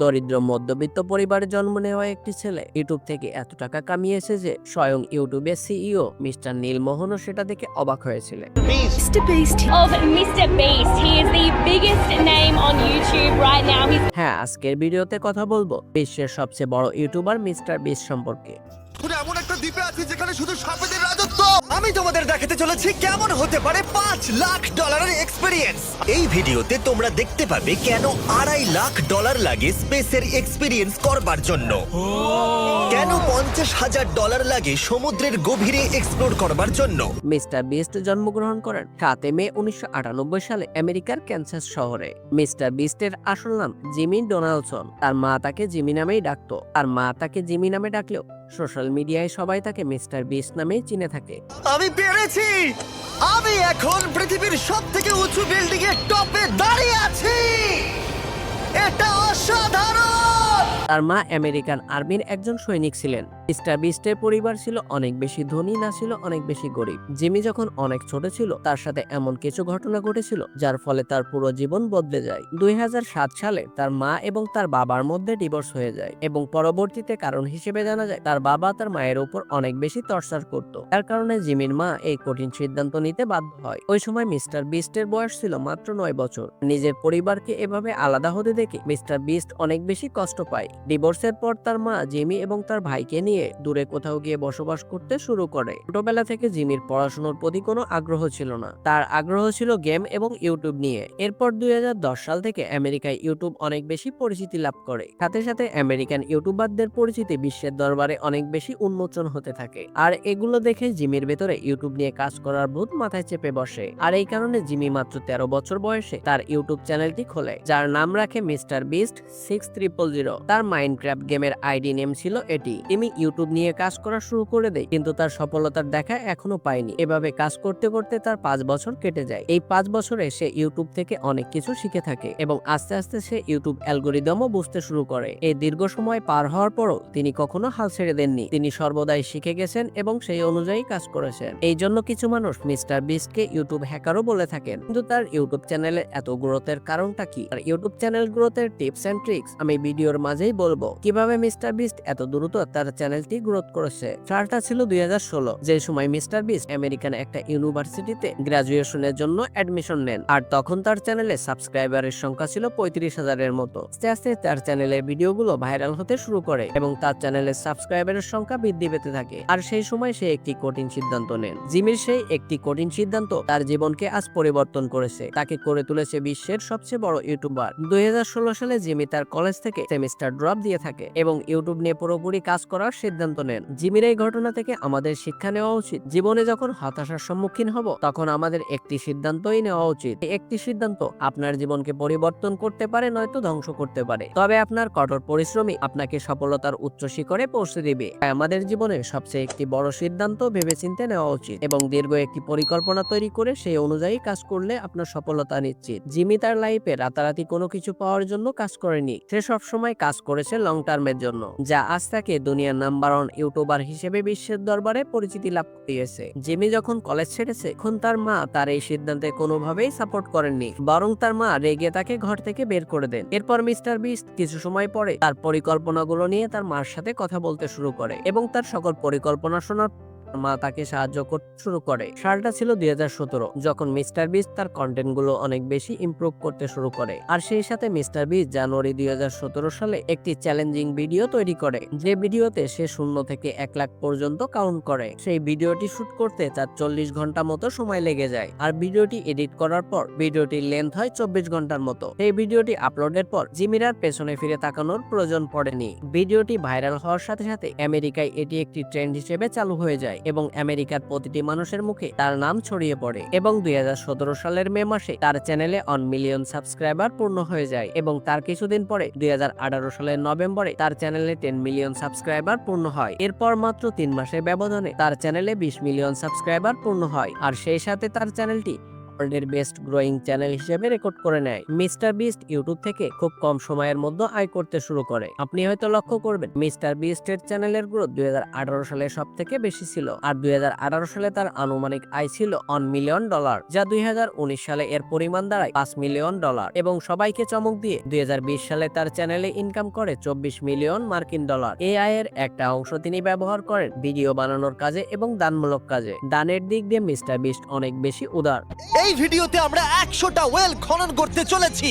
দরিদ্র মধ্যবিত্ত পরিবারে জন্ম নেওয়া একটি ছেলে। ইউটিউব থেকে এত টাকা কামিয়েছে যে স্বয়ং ইউটিউবের সিইও মিস্টার নীলমোহনও সেটা দেখে অবাক হয়েছিলেন। হ্যাঁ আজকের ভিডিওতে কথা বলব বিশ্বের সবচেয়ে বড় ইউটিউবার মিস্টার বিস সম্পর্কে। এখন এমন একটা দ্বীপে আছি যেখানে শুধু সাপেদের রাজত্ব। আমি তোমাদের দেখাতে চলেছি কেমন হতে পারে পাঁচ লাখ ডলারের এক্সপিরিয়েন্স এই ভিডিওতে তোমরা দেখতে পাবে কেন আড়াই লাখ ডলার লাগে স্পেসের এক্সপিরিয়েন্স করবার জন্য। কেন পঞ্চাশ হাজার ডলার লাগে সমুদ্রের গভীরে এক্সপ্লোর করবার জন্য? মিস্টার বিস্ট জন্মগ্রহণ করেন সাতে মে উনিশশো আটানব্বই সালে আমেরিকার ক্যান্সাস শহরে। মিস্টার বিস্টের আসল নাম জিমি ডোনাল্ডসন তার মা তাকে জিমি নামেই ডাকতো। আর মা তাকে জিমি নামে ডাকলেও সোশ্যাল মিডিয়ায় সবাই তাকে মিস্টার বিস্ট নামে চিনে থাকে। আমি পেরেছি! আমি এখন পৃথিবীর সব থেকে উঁচু বিল্ডিং এর টপে দাঁড়িয়ে আছি! এটা অসাধারণ! তার মা আমেরিকান আর্মির একজন সৈনিক ছিলেন। মিস্টার বিস্টের পরিবার ছিল অনেক বেশি ধনী, না ছিল অনেক বেশি গরিব। জিমি যখন অনেক ছোট ছিল, তার সাথে এমন কিছু ঘটনা ঘটেছিল, যার ফলে তার পুরো জীবন বদলে যায়। দুই হাজার সাত সালে তার মা এবং তার বাবার মধ্যে ডিভোর্স হয়ে যায় এবং পরবর্তীতে কারণ হিসেবে জানা যায়, তার বাবা তার মায়ের উপর অনেক বেশি টর্চার করত। তার কারণে জিমির মা এই কঠিন সিদ্ধান্ত নিতে বাধ্য হয়। ওই সময় মিস্টার বিস্টের বয়স ছিল মাত্র নয় বছর। নিজের পরিবারকে এভাবে আলাদা হতে দেখে মিস্টার বিস্ট অনেক বেশি কষ্ট পায়। ডিভোর্সের পর তার মা জিমি এবং তার ভাইকে নিয়ে দূরে কোথাও গিয়ে বসবাস করতে শুরু করে। ছোটবেলা থেকে জিমির পড়াশোনার প্রতি কোনো আগ্রহ ছিল না। তার আগ্রহ ছিল গেম এবং ইউটিউব নিয়ে। এরপর দুই সাল থেকে আমেরিকায় ইউটিউব অনেক বেশি পরিচিতি লাভ করে। সাথে সাথে আমেরিকান ইউটিউবারদের পরিচিতি বিশ্বের দরবারে অনেক বেশি উন্মোচন হতে থাকে। আর এগুলো দেখে জিমির ভেতরে ইউটিউব নিয়ে কাজ করার ভূত মাথায় চেপে বসে। আর এই কারণে জিমি মাত্র তেরো বছর বয়সে তার ইউটিউব চ্যানেলটি খোলে, যার নাম রাখে mister Beast six triple zero. তার মাইনক্রাফট গেমের আইডি নেম ছিল এটি। তিনি ইউটিউব নিয়ে কাজ করা শুরু করে দেয় কিন্তু তার সফলতার দেখা এখনও পায়নি এভাবে কাজ করতে করতে তার পাঁচ বছর কেটে যায়। এই পাঁচ বছরে সে ইউটিউব থেকে অনেক কিছু শিখে থাকে এবং আস্তে আস্তে সে ইউটিউব অ্যালগোরিদমও বুঝতে শুরু করে। এই দীর্ঘ সময় পার হওয়ার পরও তিনি কখনো হাল ছেড়ে দেননি। তিনি সর্বদাই শিখে গেছেন এবং সেই অনুযায়ী কাজ করেছেন। এই জন্য কিছু মানুষ মিস্টার বিস্টকে ইউটিউব হ্যাকারও বলে থাকেন। কিন্তু তার ইউটিউব চ্যানেলে এত গ্রোথের কারণটা কি? আর ইউটিউব চ্যানেল গ্রোথের টিপস এন্ড ট্রিক্স আমি ভিডিওর মাঝেই বলব? কীভাবে মিস্টার বিস্ট এত দ্রুত তার চ্যানেলটি গ্রোথ করেছে? সালটা ছিল দুই যে সময় মিস্টার বিস্ট আমেরিকান একটা ইউনিভার্সিটিতে গ্রাজুয়েশনের জন্য অ্যাডমিশন নেন। আর তখন তার চ্যানেলে সাবস্ক্রাইবারের সংখ্যা ছিল পঁয়ত্রিশ হাজারের মতো। আস্তে আস্তে তার চ্যানেলের ভিডিওগুলো ভাইরাল হতে শুরু করে এবং তার চ্যানেলের সাবস্ক্রাইবারের সংখ্যা বৃদ্ধি পেতে থাকে। আর সেই সময় সে একটি কঠিন সিদ্ধান্ত নেন। জিমির সেই একটি কঠিন সিদ্ধান্ত তার জীবনকে আজ পরিবর্তন করেছে। তাকে করে তুলেছে বিশ্বের সবচেয়ে বড় ইউটিউবার। দুই হাজার ষোলো সালে জিমি তার কলেজ থেকে সেমিস্টার ড্রপ দিয়ে থাকে এবং ইউটিউব নিয়ে পুরোপুরি কাজ করার সিদ্ধান্ত নেন। জিমির এই ঘটনা থেকে আমাদের শিক্ষা নেওয়া উচিত। জীবনে যখন হতাশার সম্মুখীন হব, তখন আমাদের একটি সিদ্ধান্তই নেওয়া উচিত। একটি সিদ্ধান্ত আপনার জীবনকে পরিবর্তন করতে পারে, নয়তো ধ্বংস করতে পারে। তবে আপনার কঠোর পরিশ্রমী আপনাকে সফলতার উচ্চ শিখরে পৌঁছে দিবে। আমাদের জীবনে সবচেয়ে একটি বড় সিদ্ধান্ত ভেবেচিন্তে নেওয়া উচিত এবং দীর্ঘ একটি পরিকল্পনা তৈরি করে সেই অনুযায়ী কাজ করলে আপনার সফলতা নিশ্চিত। জিমি তার লাইফে রাতারাতি কোনো কিছু পাওয়ার জন্য কাজ করেনি। সে সবসময় কাজ করেছে লং টার্মের জন্য, যা আজ তাকে দুনিয়ার নাম্বার ওয়ান ইউটিউবার হিসেবে বিশ্বের দরবারে পরিচিতি লাভ করিয়েছে। জিমি যখন কলেজ ছেড়েছে, এখন তার মা তার এই সিদ্ধান্তে কোনোভাবেই সাপোর্ট করেননি, বরং তার মা রেগে তাকে ঘর থেকে বের করে দেন। এরপর মিস্টার বিস্ট কিছু সময় পরে তার পরিকল্পনাগুলো নিয়ে তার মার সাথে কথা বলতে শুরু করে এবং তার সকল পরিকল্পনা শোনার মা তাকে সাহায্য করতে শুরু করে। সালটা ছিল দুই হাজার সতেরো, যখন মিস্টার বিস তার কন্টেন্টগুলো অনেক বেশি ইমপ্রুভ করতে শুরু করে। আর সেই সাথে মিস্টার বিস জানুয়ারি দুই হাজার সতেরো সালে একটি চ্যালেঞ্জিং ভিডিও তৈরি করে, যে ভিডিওতে সে শূন্য থেকে এক লাখ পর্যন্ত কাউন্ট করে। সেই ভিডিওটি শুট করতে তার চল্লিশ ঘণ্টা মতো সময় লেগে যায়। আর ভিডিওটি এডিট করার পর ভিডিওটির লেন্থ হয় চব্বিশ ঘণ্টার মতো। এই ভিডিওটি আপলোডের পর জিমিরার পেছনে ফিরে তাকানোর প্রয়োজন পড়েনি। ভিডিওটি ভাইরাল হওয়ার সাথে সাথে আমেরিকায় এটি একটি ট্রেন্ড হিসেবে চালু হয়ে যায়। এবং আমেরিকার প্রতিটি মানুষের মুখে তার নাম ছড়িয়ে পড়ে এবং দু হাজার সতেরো সালের মে মাসে তার চ্যানেলে অন মিলিয়ন সাবস্ক্রাইবার পূর্ণ হয়ে যায় এবং তার কিছুদিন পরে দুই হাজার আঠারো সালের নভেম্বরে তার চ্যানেলে টেন মিলিয়ন সাবস্ক্রাইবার পূর্ণ হয়। এরপর মাত্র তিন মাসের ব্যবধানে তার চ্যানেলে বিশ মিলিয়ন সাবস্ক্রাইবার পূর্ণ হয়। আর সেই সাথে তার চ্যানেলটি ওয়ার্ল্ডের বেস্ট গ্রোয়িং চ্যানেল হিসেবে রেকর্ড করে নেয়। মিস্টার বিস্ট ইউটিউব থেকে খুব কম সময়ের মধ্যে আয় করতে শুরু করে। আপনি হয়তো লক্ষ্য করবেন মিস্টার বিস্টের চ্যানেলের গ্রোথ দুই সালে সব থেকে বেশি ছিল আর দুই হাজার আঠারো সালে তার আনুমানিক আয় ছিল অন মিলিয়ন ডলার যা দুই হাজার উনিশ সালে এর পরিমাণ দাঁড়ায় পাঁচ মিলিয়ন ডলার এবং সবাইকে চমক দিয়ে দুই হাজার বিশ সালে তার চ্যানেলে ইনকাম করে চব্বিশ মিলিয়ন মার্কিন ডলার এই আয়ের একটা অংশ তিনি ব্যবহার করেন ভিডিও বানানোর কাজে এবং দানমূলক কাজে। দানের দিক দিয়ে মিস্টার বিস্ট অনেক বেশি উদার। এই ভিডিওতে আমরা একশোটা ওয়েল খনন করতে চলেছি।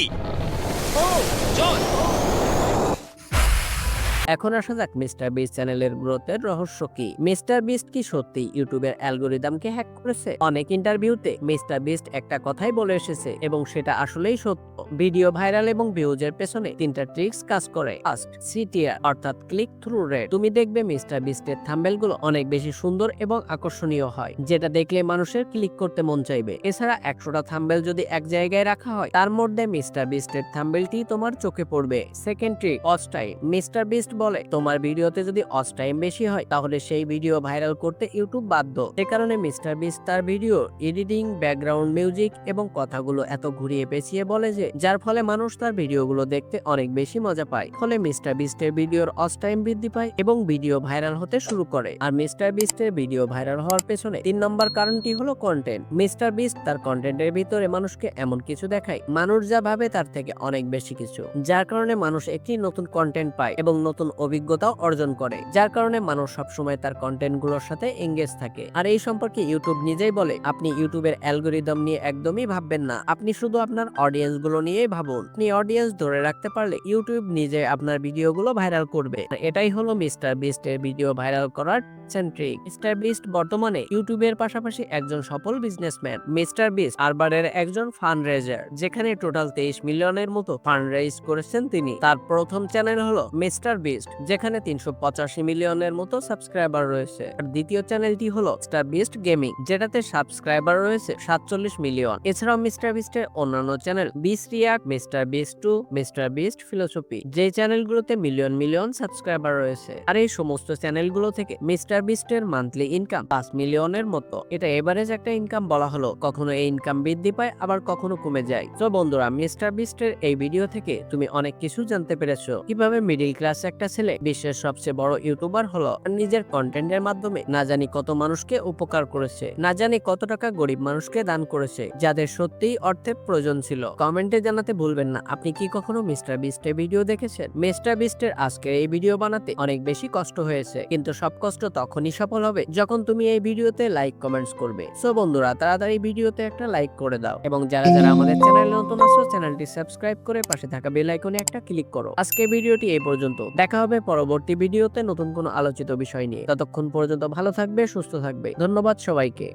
এখন আসা যাক মিস্টার বিস্ট চ্যানেলের গ্রোথের রহস্য কি। মিস্টার বিস্ট কি সত্যি ইউটিউবের অ্যালগোরিদমকে হ্যাক করেছে? অনেক ইন্টারভিউতে মিস্টার বিস্ট একটা কথাই বলে এসেছে এবং সেটা আসলেই সত্য। ভিডিও ভাইরাল এবং ভিউজের পেছনে তিনটা ট্রিক্স কাজ করে। ফার্স্ট, সিটিআর, অর্থাৎ ক্লিক থ্রু রেট। তুমি দেখবে মিস্টার বিস্টের থাম্বেলগুলো অনেক বেশি সুন্দর এবং আকর্ষণীয় হয়, যেটা দেখলে মানুষের ক্লিক করতে মন চাইবে। এছাড়া একশোটা থাম্বেল যদি এক জায়গায় রাখা হয়, তার মধ্যে মিস্টার বিস্টের থাম্বেলটি তোমার চোখে পড়বে। সেকেন্ড ট্রিক অস টাইম মিস্টার বিস্ট বলে, তোমার ভিডিওতে যদি অস টাইম বেশি হয়, তাহলে সেই ভিডিও ভাইরাল করতে ইউটিউব বাধ্য। সে কারণে মিস্টার বিস্ট তার ভিডিও, এডিটিং, ব্যাকগ্রাউন্ড মিউজিক এবং কথাগুলো এত ঘুরিয়ে পেঁচিয়ে বলে যে, যার ফলে মানুষ তার ভিডিওগুলো দেখতে অনেক বেশি মজা পায়। ফলে মিস্টার বিস্টের ভিডিওর অস টাইম বৃদ্ধি পায় এবং ভিডিও ভাইরাল হতে শুরু করে। আর মিস্টার বিস্টের ভিডিও ভাইরাল হওয়ার পেছনে তিন নম্বর কারণটি হলো কন্টেন্ট মিস্টার বিস্ট তার কন্টেন্টের ভিতরে মানুষকে এমন কিছু দেখায়, মানুষ যা ভাবে তার থেকে অনেক বেশি কিছু। যার কারণে মানুষ একটি নতুন কন্টেন্ট পায় এবং নতুন অভিজ্ঞতাও অর্জন করে, যার কারণে মানুষ সবসময় তার কন্টেন্টগুলোর সাথে এঙ্গেজ থাকে। আর এই সম্পর্কে ইউটিউব নিজেই বলে, আপনি ইউটিউবের অ্যালগোরিদম নিয়ে একদমই ভাববেন না। আপনি শুধু আপনার অডিয়েন্সগুলো নিয়েই ভাবুন। আপনি অডিয়েন্স ধরে রাখতে পারলে ইউটিউব নিজে আপনার ভিডিওগুলো ভাইরাল করবে। এটাই হলো মিস্টার বিস্টের ভিডিও ভাইরাল করার সেন্ট্রিক মিস্টার বিস্ট বর্তমানে ইউটিউবের পাশাপাশি একজন সফল বিজনেসম্যান মিস্টার বিস্ট আরবারের একজন ফান্ড রেজার যেখানে টোটাল তেইশ মিলিয়নের মতো ফান্ড রেজ করেছেন তিনি। তার প্রথম চ্যানেল হলো মিস্টার বিস্ট। যেখানে তিনশো পঁচাশি মিলিয়নের মতো সাবস্ক্রাইবার রয়েছে। আর দ্বিতীয় চ্যানেলটি হলো মিস্টার বিস্ট গেমিং যেটাতে সাবস্ক্রাইবার রয়েছে সাতচল্লিশ মিলিয়ন। এছাড়াও মিস্টার বিস্টের অন্যান্য channel Beast react mister Beast two mister Beast philosophy যে চ্যানেলগুলোতে মিলিয়ন মিলিয়ন সাবস্ক্রাইবার রয়েছে। আর এই সমস্ত চ্যানেলগুলো থেকে মিস্টার বিস্টের মান্থলি ইনকাম পাঁচ মিলিয়নের মতো। এটা এভারেজ একটা ইনকাম বলা হলো। কখনো এই ইনকাম বৃদ্ধি পায়, আবার কখনো কমে যায়। তো বন্ধুরা মিস্টার বিস্টের এই ভিডিও থেকে তুমি অনেক কিছু জানতে পেরেছ। কীভাবে মিডিল ক্লাস একটা ছেলে। বিশ্বের সবচেয়ে বড় ইউটিউবার হলো নিজের কন্টেন্টের মাধ্যমে না জানি কত মানুষকে উপকার করেছে, না জানি কত টাকা গরিব মানুষকে দান করেছে, যাদের সত্যিই অর্থের প্রয়োজন ছিল। কমেন্টে জানাতে ভুলবেন না, আপনি কি কখনো মিস্টার বিস্টের ভিডিও দেখেছেন? মিস্টার বিস্টের আজকের এই ভিডিও বানাতে অনেক বেশি কষ্ট হয়েছে, কিন্তু সব কষ্ট তখনই সফল হবে যখন তুমি এই ভিডিওতে লাইক কমেন্টস করবে। সো বন্ধুরা, তাড়াতাড়ি ভিডিওতে একটা লাইক করে দাও এবং যারা যারা আমাদের চ্যানেলে নতুন আছো, চ্যানেলটি সাবস্ক্রাইব করে পাশে থাকা বেল আইকনে একটা ক্লিক করো। আজকের ভিডিওটি এই পর্যন্ত দেখা হবে পরবর্তী ভিডিওতে নতুন কোনো আলোচিত বিষয় নিয়ে। ততক্ষণ পর্যন্ত ভালো থাকবে, সুস্থ থাকবে। ধন্যবাদ সবাইকে।